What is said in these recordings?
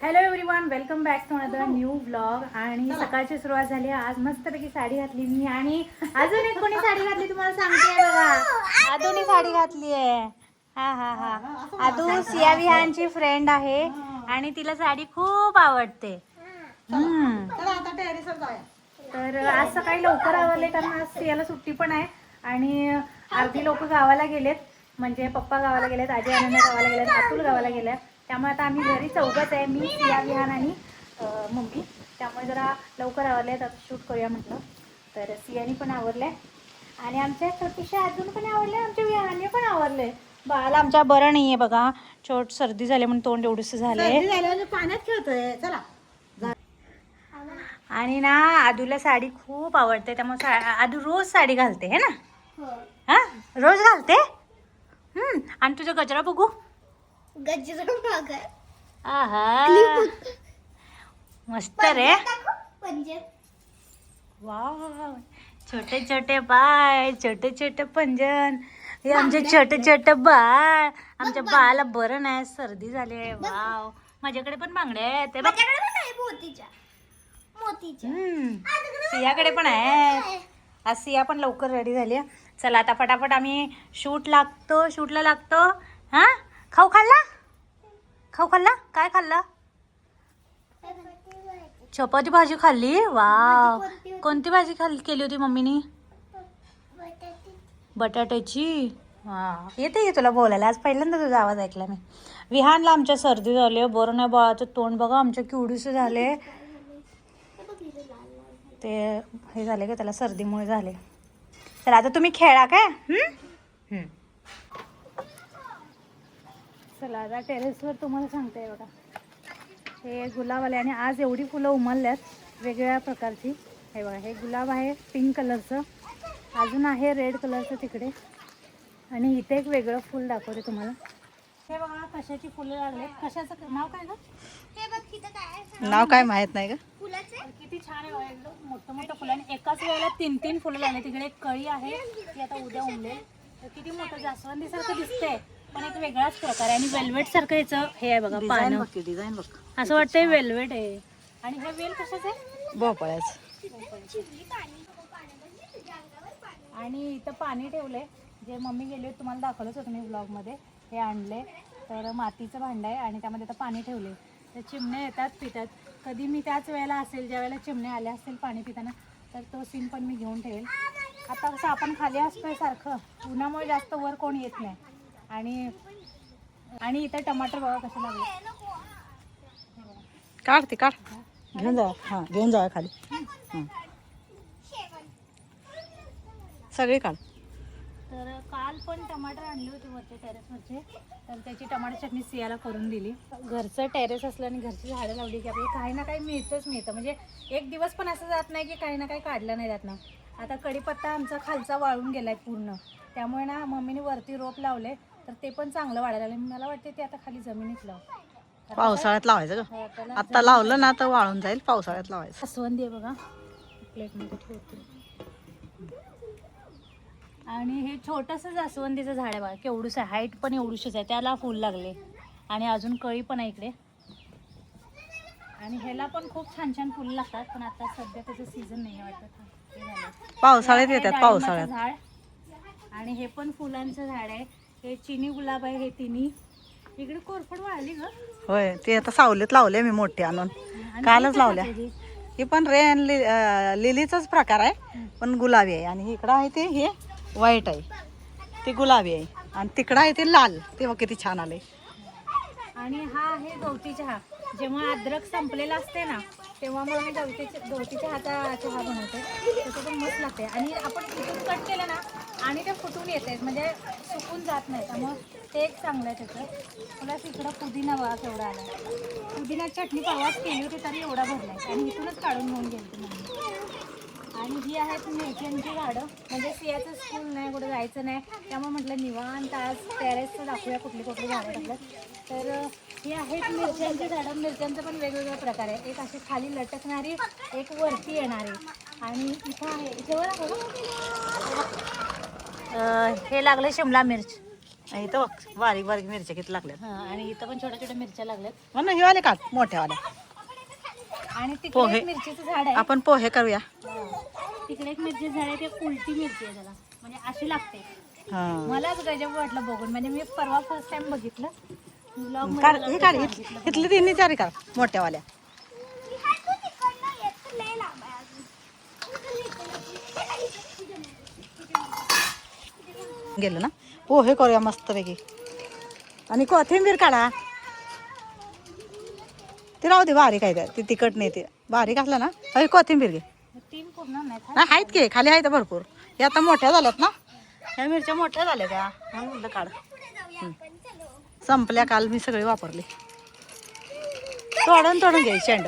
Hello everyone welcome back to another new blog आणि सकाळची सुरुवात झाली. आज मस्तपैकी साडी घातली मी आणि अजून एक कोणी साडी घातली तुम्हाला सांगते बघा. अजून साडी घातली आहे. हा हा हा. आदू सिया विहानची फ्रेंड आहे आणि तिला साडी खूप आवडते. तर आज सकाळी लवकर आवरले कारण आज सियाला सुट्टी पण आहे. आणि अर्धी लोक गावाला गेलेत. म्हणजे पप्पा गावाला गेलेत आजी आनंद गावाला गेलेत अतुल गावाला गेल्यात त्यामुळे आता आम्ही घरी चौघच आहे. मी सिया विहान आणि मम्मी. त्यामुळे जरा लवकर आवरले आता शूट करूया म्हटलं. तर सियानी पण आवरले. आणि आमच्या छोटीशा अजून पण आवडले आमच्या विहाने पण आवरले. बाळाला आमच्या बरं नाही आहे बघा. छोट सर्दी झाली म्हणून तोंड एवढंसं झालंय सर्दी झाल्यावर पाण्यात खेळतोय. चला. आणि ना आदूला साडी खूप आवडते. त्यामुळे आदू रोज साडी घालते है ना? हा. रोज घालते? हम्म. आणि तुझा गजरा बघू. आहा. मस्त रे. छोटे छोटे बाळ छोटे छोटे पंजन. हे आमचे छोटे छोटे बाळ. आमच्या बाळाला बरं नाही सर्दी झाली आहे. वाव. माझ्याकडे पण बांगड्या आहेत. सियाकडे पण आहे. आज सिया पण लवकर रेडी झाली. चला आता फटाफट आम्ही शूट लागतो शूटला लागतो. हा? खाऊ खाल्ला? खाऊ खाल्ला? काय खाल्ला? चपाती भाजी खाल्ली? वाव. कोणती भाजी खाल्ली केली होती मम्मीनी? बटाट्याची? हां येते ये तुला बोलायला? आज पहिल्यांदा तुझा आवाज ऐकला मी. विहानला आमच्या सर्दी झाली बरं नाही बाळाचं तोंड बघा आमच्या किवडीसे झाले. ते हे झाले का त्याला सर्दीमुळे झाले. तर आता तुम्ही खेळा काय? चला आता टेरेसवर तुम्हाला सांगते बघा. हे गुलाब आले आणि आज एवढी फुलं उमलल्यात वेगवेगळ्या प्रकारची. हे बघा हे गुलाब आहे पिंक कलरचं अजून आहे रेड कलरचं तिकडे. आणि इथे एक वेगळं फुल दाखवते तुम्हाला. हे बघा कशाची फुलं लागले कशाचं? नाव काय गं? नाव काय माहीत नाही का किती छान आहे एकदम मोठं मोठं फुलं. आणि एकाच वेळेला तीन तीन फुलं लागले. तिकडे एक कळी आहे ती आता उद्या उमलेल. तर किती मोठं जास्वंदीसारखं दिसतंय. पण एक वेगळाच प्रकार आहे. आणि वेल्वेट सारखं याचं हे आहे बघा डिझाईन पानं. बघ की डिझाईन बघ. असं वाटतंय वेल्वेट आहे. आणि हे वेल कशाचं आहे? भोपळ्याच. आणि इथं पाणी ठेवलंय. जे मम्मी गेली होती तुम्हाला दाखवलंच होतं मी ब्लॉगमध्ये हे आणले तर मातीचं भांडं आहे आणि त्यामध्ये आता पाणी ठेवले तर चिमण्या येतात पितात. कधी मी त्याच वेळेला असेल ज्या वेळेला चिमण्या आल्या असतील पाणी पिताना तर तो सीन पण मी घेऊन ठेवेल. आता कसं आपण खाली असतोय सारखं. उन्हामुळे जास्त वर कोण येत नाही. आणि आणि इथं टमाटर बघा कसे लागले. काढ ते काढ. घेऊन जा हा घेऊन जा खाली. हं. सगळे काढ. तर काल पण टमाटर आणले होते वरचे. टेरेसवरचे तर त्याची टमाटर चटणी सियाला करून दिली. घरचं टेरेस असलं आणि घरची झाडं लावली की आपल्याला काही ना काही मिळतंच मिळतं. म्हणजे एक दिवस पण असं जात नाही की काही ना काही काढलं नाही जात ना. आता कढीपत्ता आमचा खालचा वाळून गेलाय पूर्ण. त्यामुळे ना मम्मीने वरती रोप लावले. तर ते पण चांगलं वाढायला लागले. मला वाटते ते आता खाली जमिनीत लाव. पावसाळ्यात लावायचं का हा, आता लावलं ना तर वाळून जाईल पावसाळ्यात लावायचं. जास्वंदी आहे बघा. प्लेटमध्ये ठेवते. आणि हे छोटंसं जास्वंदीचं झाड आहे बघा. केवढूस आहे. हाईट पण एवढूशच आहे. त्याला फूल लागले. आणि अजून कळी पण आहे इकडे. आणि ह्याला पण खूप छान छान फुलं लागतात पण आता सध्या त्याचं सीझन नाही आहे वाटत. पावसाळ्यात येतात पावसाळ्यात. झाड. आणि हे पण फुलांचं झाड आहे. हे चिनी गुलाब आहे हे तिन्ही. इकडे कोरफड वाळली ग. होय ते आता सावलीत लावले मी मोठे आणून. आणि कालच लावल्या? ही पण रेन लि अं, लिलीचाच प्रकार आहे पण गुलाबी आहे. आणि इकडं आहे ते हे व्हाईट आहे. ते गुलाबी आहे. आणि तिकडं आहे ते लाल. ते बघ किती छान आले आणि हा आहे गवती चहा. जेव्हा अद्रक संपलेला असते ना तेव्हा मग आम्ही गवतीच्या गवतीच्या हाता चहा बनवते. त्याचं पण मस्त लागते. आणि आपण तिथून कट केलं ना आणि ते फुटून येते म्हणजे सुकून जात नाही. त्यामुळं ते एक चांगलं आहे त्याचं. प्लस इकडं पुदिना बघा केवढा आला पुदिना चटणी परवाच केली होती तरी एवढा भरला आणि इथूनच काढून घेऊन गेली मम्मी. आणि ही आहेत मिरच्यांची झाडं. म्हणजे सियाचं स्कूल नाही कुठं जायचं नाही. त्यामुळे म्हटलं निवांत आज टेरेसचं दाखवूया कुठली कुठली झाडं टाकलं तर ही आहेत मिरच्यांची झाडं. मिरच्यांचं पण वेगवेगळे प्रकार आहे. एक अशी खाली लटकणारी एक वरती येणारी. आणि इथं आहे इथे बघ. हे लागलं शिमला मिर्च. इथं बारीक बारीक मिरच्या किती लागल्यात. हा आणि इथं पण छोट्या छोट्या मिरच्या लागल्यात. म्हणून हे वाले काढ मोठ्यावाल्या आणि तिकडे पोहे. एक मिरचीचं झाड आहे. आपण पोहे करूया. हा. तिकडे एक मिरची झाड आहे ते उलटी मिरची आहे त्याला म्हणजे अशी लागते. हा. मलाच गजब वाटलं बघून. म्हणजे मी परवा फर्स्ट टाइम बघितलं. Vlog काढ हे मला काढ. इथली तिन्ही चारी काढ मोठ्यावाल्या. गेलो ना? पोहे करूया मस्तपैकी. आणि कोथिंबीर काढा. ते राहू दे बारीक आहे ती तिखट नाही ते. बारीक असला ना अरे कोथिंबीर घे. आहेत की खाली आहेत भरपूर. हे आता मोठ्या झाल्यात ना? ह्या मिरच्या मोठ्या झाल्या त्या. म्हणलं काढ. संपल्या काल मी सगळी वापरली. तोडून तोडून घ्यायची शेंड.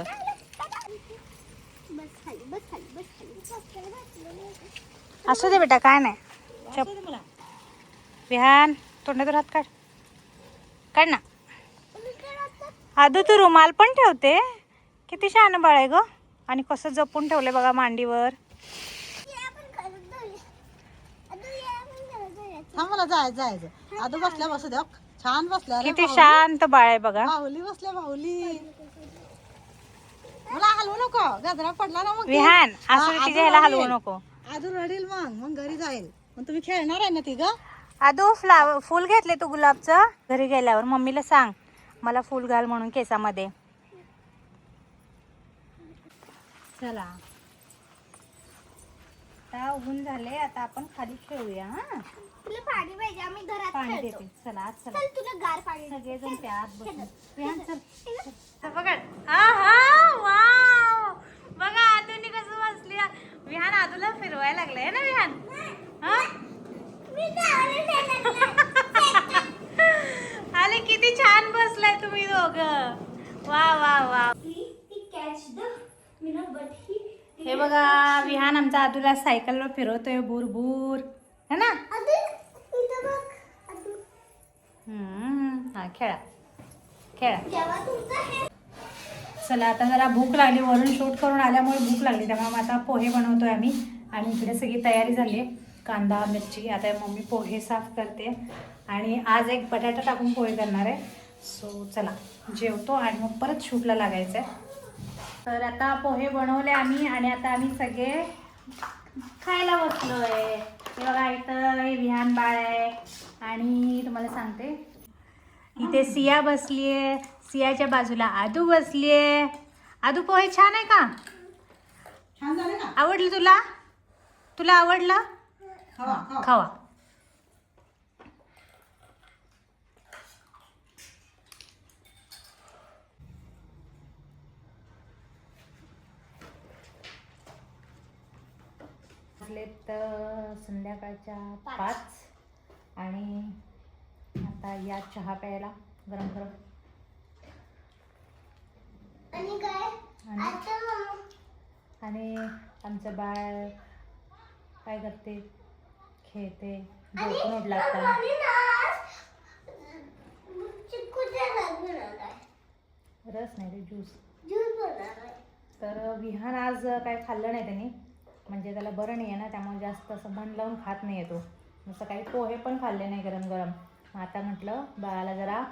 असू दे बेटा काय नाही. विहान तोंडात हात काढ. काढ ना. आदू तू रुमाल पण ठेवते? किती शहाणं बाळ आहे ग. आणि कसं जपून ठेवले बघा मांडीवर. मला जायचं जायचं आदू बसल्या बसू द्या छान बसल्या किती. शांत बाळ आहे बघा. बाहुली बसल्या बाहुली मला हलवू नको. गजरा पडला ना मग. विहान असं आदू तिच्या ह्याला हलवू. नको. आदू रडेल मग. मग घरी जाईल. मग तुम्ही खेळणार आहे ना ती ग? आदू फ्लावर फुल घेतले तू गुलाबचं? घरी गेल्यावर. मम्मीला सांग. मला फुल घाल म्हणून केसामध्ये. चला. आता ऊन झाले आता आपण खाली खेळूया हा? तुला पाणी पाहिजे आम्ही घरात पाणी खेळतो. देते. चला आज चला. चल तुला गार पाणी. सगळेजण त्यात बसून. विहान, चल. पकड. आहा, वाव. बघा आदूनी कसं बसली विहान आदूला फिरवायला लागलंय ना विहान? हा? मी गावाला. आले किती छान बसलाय तुम्ही दोघ. वा वा वा. हे बघा विहान आमचा आदूला सायकलवर फिरवतोय भूर है ना? हम्म, हा खेळा. खेळा. चला आता जरा भूक लागली वरून शूट करून आल्यामुळे भूक लागली त्यामुळे आता पोहे बनवतोय आम्ही. आणि इकडे सगळी तयारी झाली आहे. कांदा मिरची आता मम्मी पोहे साफ करते. आणि आज एक बटाटा टाकून पोहे करणार आहे. सो चला जेवतो आणि मग परत शूटला लागायचं आहे. तर आता पोहे बनवले आम्ही आणि आता आम्ही सगळे खायला बसलोय. हे बघा इथं हे विहान बाळ आहे आणि तुम्हाला सांगते. इथे सिया बसलीये सियाच्या बाजूला आदू बसलीये. आदू पोहे छान आहे का? छान आवडलं तुला? तुला आवडलं? खावा. वाजलेत संध्याकाळच्या पाच. आणि आता या चहा प्यायला गरम गरम. आणि आमचं बाळ काय करते? खेळते. झोपून उठला रस नाही रे ज्यूस. तर विहान आज काय खाल्लं नाही त्याने? म्हणजे त्याला बरं नाही आहे ना त्यामुळे जास्त असं मन लावून खात नाही येतो मग सकाळी पोहे पण खाल्ले नाही गरम गरम. मग आता म्हटलं बाळाला जरा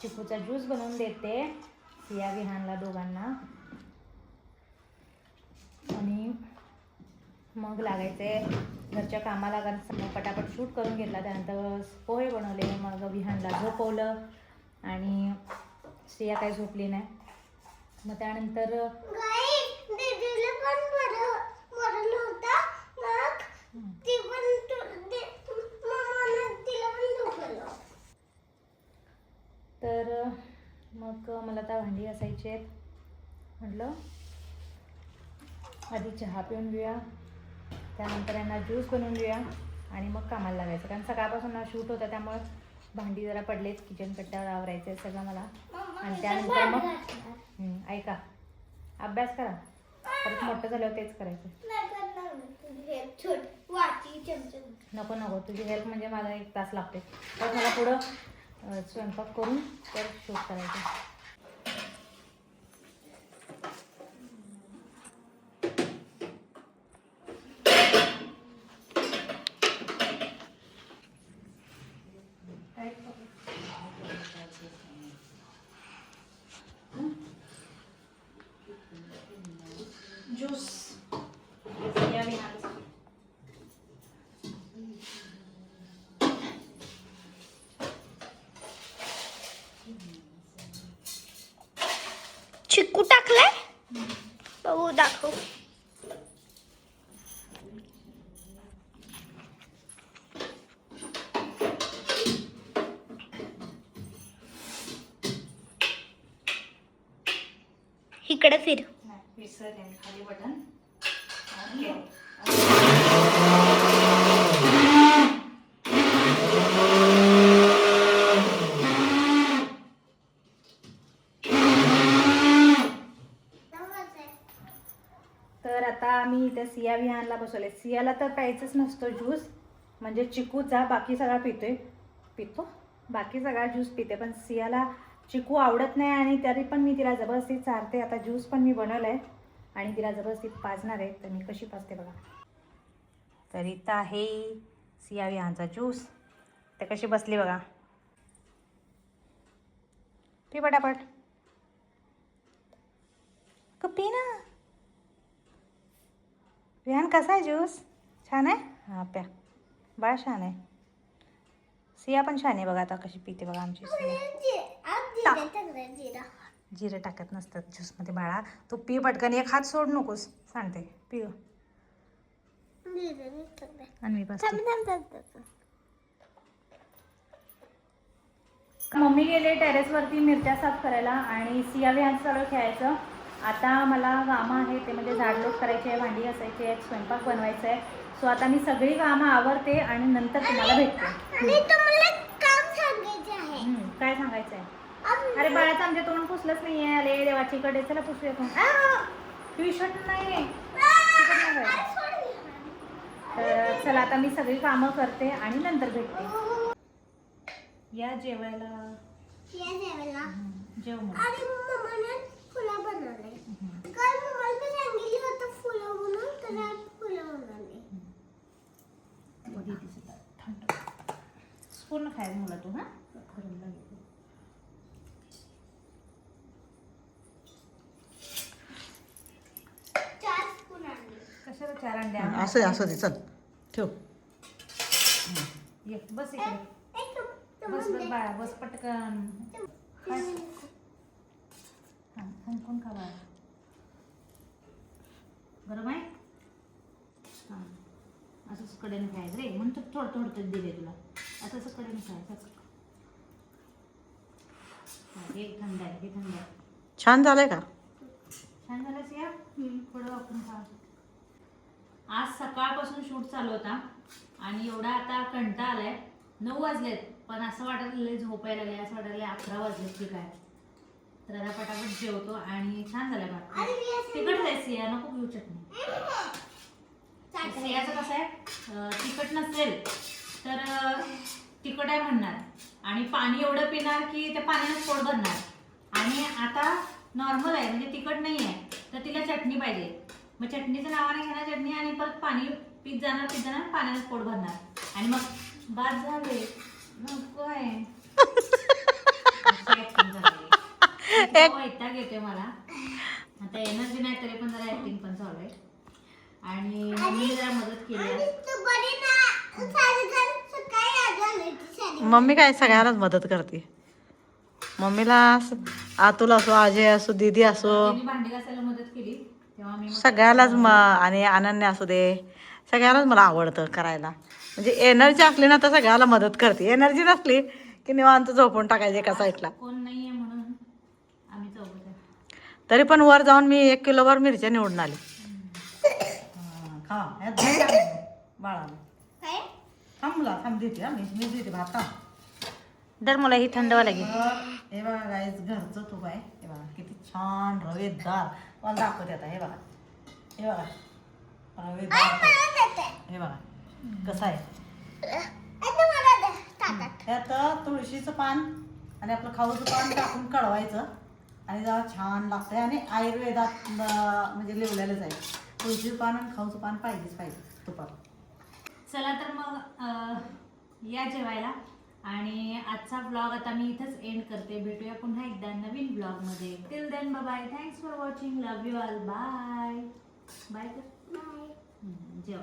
चिकूचा ज्यूस बनवून देते सिया विहानला दोघांना. आणि मग लागायचे घरच्या कामाला कारण मग पटापट शूट करून घेतला. त्यानंतर पोहे बनवले मग विहानला झोपवलं. आणि स्त्रिया काही झोपली नाही. मग त्यानंतर गाई, दीदीला पण बरं बरं नव्हतं. मग ती पण तु- दे- मम्मानं तिला पण झोपवलं. तर मग मला आता भांडी घासायची आहेत. म्हटलं आधी चहा पिऊन घेऊया. त्यानंतर यांना ज्यूस बनवून घेऊया. आणि मग कामाला लागायचं. कारण सकाळपासून ना शूट होतं त्यामुळे भांडी जरा पडलेत. किचन कट्ट्यावर आवरायचं आहे सगळं मला. आणि त्यानंतर मग ऐका. अभ्यास करा. परत मोठं झाल्यावर तेच करायचं. नको नको. तुझी हेल्प म्हणजे मला एक तास लागते तर मला पुढं स्वयंपाक करून तर शूट करायचं. ज्यूस या विहारचा चिकू टाकलाय बघू दाखव इकडे फिर. खाली बटन तर आता आम्ही इथे सिया विहानला बसवले सियाला तर प्यायचंच नसतो ज्यूस. म्हणजे चिकूचा बाकी सगळा पितोय. पितो? बाकी सगळा ज्यूस पिते पण सियाला चिकू आवडत नाही आणि तरी पण मी तिला जबरदस्ती चारते. आता ज्यूस पण मी बनवलं आहे आणि तिला जबरदस्ती पाजणार आहे तर मी कशी पाजते बघा. तर इथं आहे सिया विहानचा ज्यूस. ते कशी बसली बघा. पी पटापट. क पी ना. विहान कसा आहे ज्यूस? छान आहे? हां प्या. बाळ छान आहे. सिया पण छान आहे बघा आता कशी पिते बघा आमची सिया जिरे. टाकत नसतात ज्यूसमध्ये बाळा. तू पी पटकन एक हात सोड नकोस. सांगते. पी. आणि मी मम्मी गेले टेरेसवरती मिरच्या साफ करायला आणि सिया विहान सगळं खेळायचं. आता मला कामं आहे ते म्हणजे झाडलोट करायची आहे भांडी घासायची आहे स्वयंपाक बनवायचा आहे. सो आता मी सगळी कामं आवरते आणि नंतर तुम्हाला भेटते. काय सांगायचं आहे? अरे बाळाचं आमच्या तोंड पुसलंच नाही आहे अरे देवाची कडे चला पुसूया टी शर्ट नाही. तर चला आता मी सगळी कामं करते आणि नंतर भेटते. या जेवायला. या फुलं बनवले. काल मम्माला मी सांगितलं होतं फुलं बनवून तर आज फुलं बनवले. थंड पूर्ण खायला मुला तू हां? गरम लागेल चार स्पून आणले. कशाला चार अंडे? असं आहे, असं दे चल ठेव. ये बस इकडे. बस बस बाळा बस पटकन. दे. हां कोण खा बाळा गरम आहे हां असंच कडेने खायचं रे म्हणून तर थोडं थोडं दिले तुला असंच कडेने खायचं हां, हे थंड आहे हे थंड आहे छान झालंय का छान झालं सिया थोडं वापरून खा आज सकाळपासून शूट चालू होता आणि एवढा आता कंटा आलाय नऊ वाजलेत पण असं वाटत लागलंय झोपायला लागले असं वाटायला अकरा वाजलेत की काय तर आता पटापट जेवतो आणि छान झालंय मी असं- तिखट आहे सिया नको घेऊ चटणी. सियाचं कसं आहे तिखट नसेल तर तिखट आहे म्हणणार. आणि पाणी एवढं पिणार की त्या पाण्यानं पोट भरणार. आणि आता नॉर्मल आहे म्हणजे तिखट नाही आहे तर तिला चटणी पाहिजे. मग चटणीचं नावाने घेणार चटणी आणि परत पाणी पीत जाणार पीत जाणार पाण्यानं पोट भरणार. आणि मग बाद झाले. नको आहे अशी acting झाली. इतका वैताग येतोय मला. आता एनर्जी नाही तरी पण जरा ऍक्टिंग पण चालू आहे. आणि मम्मीने जरा मदत केली आणि आहे. तू बरी ना. साडेचार सकाळी आली होती साडे मम्मी काय सगळ्यांनाच मदत करते. मम्मीला असं- आतुल असो अजय असो दीदी असो. त्यांनी भांडी घासायला मदत केली. तेव्हा मी मग- सगळ्यालाच म आणि अनन्या असू दे. सगळ्यालाच मला आवडतं करायला. म्हणजे एनर्जी असली ना तर सगळ्याला मदत करते. एनर्जी नसली की निवांत झोपून टाकायचे एका साईडला कोण नाहीये म्हणून आम्ही चौघच आहे. तरी पण वर जाऊन मी एक किलोवर मिरच्या निवडून आले. बाळा. काय? थांब मुला थांब देते मी मी देते भात दर मला ही थंड वाला घे. हे बघा गाईज घरचं तूप आहे. हे बघा किती छान रवेदार. मला दाखवते आता हे बघा. हे बघा. रवेदार. तूप. हे बघा कसं आहे? त्यात तुळशीचं पान आणि आपलं खाऊचं पान टाकून कळवायचं आणि जरा छान लागतंय. आणि आयुर्वेदात म्हणजे लिवलेलंच आहे. तुळशीचं पान आणि खाऊचं पान पाहिजेच पाहिजे तुपात. चला तर मग अं, या जेवायला. आणि आजचा ब्लॉग आता मी इथंच एंड करते. भेटूया पुन्हा एकदा नवीन ब्लॉगमध्ये till then bye thanks for watching love you all bye bye कर बाय जेव.